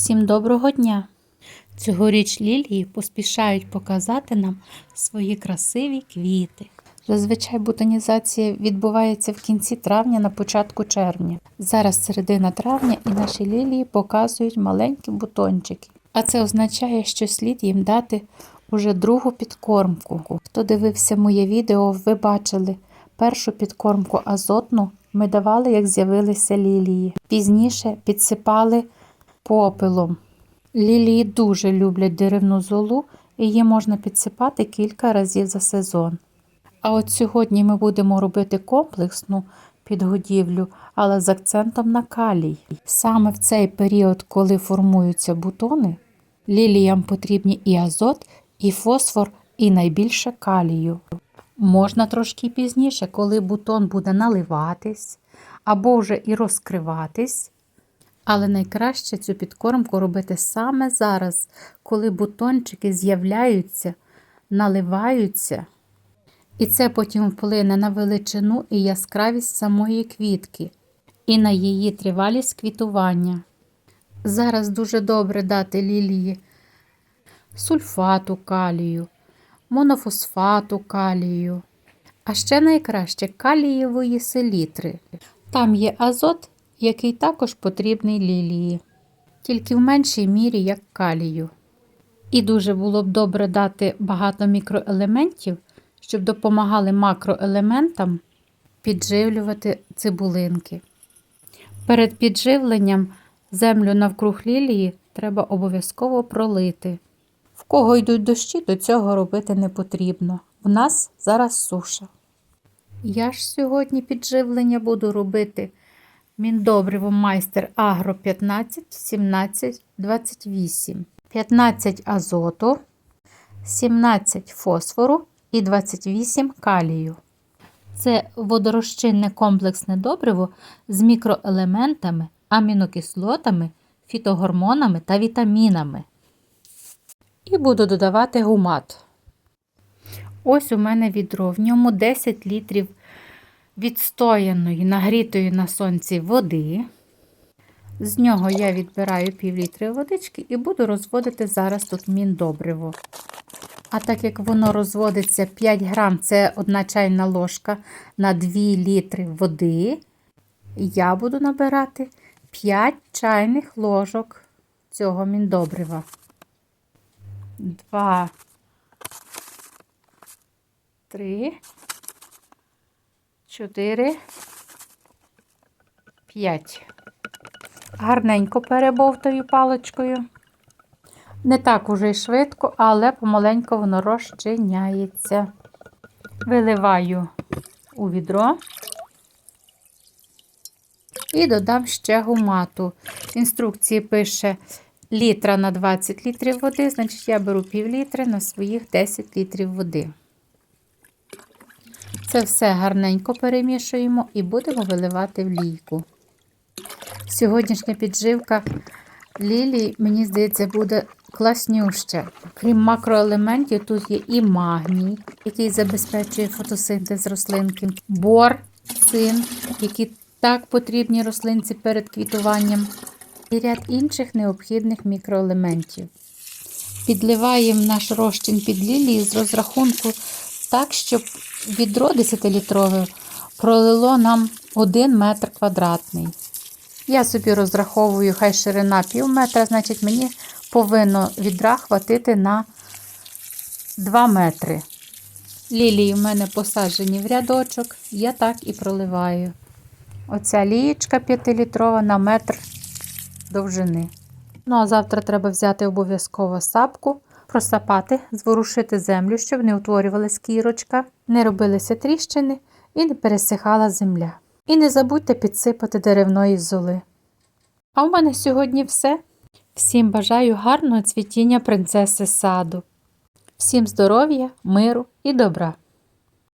Всім доброго дня! Цьогоріч лілії поспішають показати нам свої красиві квіти. Зазвичай ботанізація відбувається в кінці травня на початку червня. Зараз середина травня і наші лілії показують маленькі бутончики. А це означає, що слід їм дати уже другу підкормку. Хто дивився моє відео, ви бачили першу підкормку азотну ми давали, як з'явилися лілії. Пізніше підсипали попелом. Лілії дуже люблять деревну золу, і її можна підсипати кілька разів за сезон. А от сьогодні ми будемо робити комплексну підгодівлю, але з акцентом на калій. Саме в цей період, коли формуються бутони, ліліям потрібні і азот, і фосфор, і найбільше калію. Можна трошки пізніше, коли бутон буде наливатись або вже і розкриватись. Але найкраще цю підкормку робити саме зараз, коли бутончики з'являються, наливаються. І це потім вплине на величину і яскравість самої квітки, і на її тривалість квітування. Зараз дуже добре дати лілії сульфату калію, монофосфату калію, а ще найкраще калієвої селітри. Там є азот, який також потрібний лілії, тільки в меншій мірі, як калію. І дуже було б добре дати багато мікроелементів, щоб допомагали макроелементам підживлювати цибулинки. Перед підживленням землю навкруг лілії треба обов'язково пролити. В кого йдуть дощі, до цього робити не потрібно. В нас зараз суша. Я ж сьогодні підживлення буду робити міндобриво майстер Агро 15, 17, 28, 15 азоту, 17 фосфору і 28 калію. Це водорозчинне комплексне добриво з мікроелементами, амінокислотами, фітогормонами та вітамінами. І буду додавати гумат. Ось у мене відро, в ньому 10 літрів відстояної, нагрітої на сонці води. З нього я відбираю пів літри водички і буду розводити зараз тут міндобриво. А так як воно розводиться 5 грам, це одна чайна ложка на 2 літри води, я буду набирати 5 чайних ложок цього міндобрива. 2, 3, 4, 5. Гарненько перебовтаю паличкою. Не так уже й швидко, але помаленьку воно розчиняється. Виливаю у відро і додам ще гумату. В інструкції пише літра на 20 літрів води, значить я беру пів літри на своїх 10 літрів води. Це все гарненько перемішуємо і будемо виливати в лійку. Сьогоднішня підживка лілій, мені здається, буде класнюща. Крім макроелементів, тут є і магній, який забезпечує фотосинтез рослинки, бор, цин, які так потрібні рослинці перед квітуванням, і ряд інших необхідних мікроелементів. Підливаємо наш розчин під лілії з розрахунку так, щоб відро 10-літрове пролило нам 1 метр квадратний. Я собі розраховую, хай ширина пів метра, значить, мені повинно відра хватити на 2 метри. Лілії в мене посаджені в рядочок, я так і проливаю. Оця лієчка 5-літрова на метр довжини. Ну, а завтра треба взяти обов'язково сапку, просапати, зворушити землю, щоб не утворювалась кірочка, не робилися тріщини і не пересихала земля. І не забудьте підсипати деревної золи. А в мене сьогодні все. Всім бажаю гарного цвітіння принцеси саду. Всім здоров'я, миру і добра!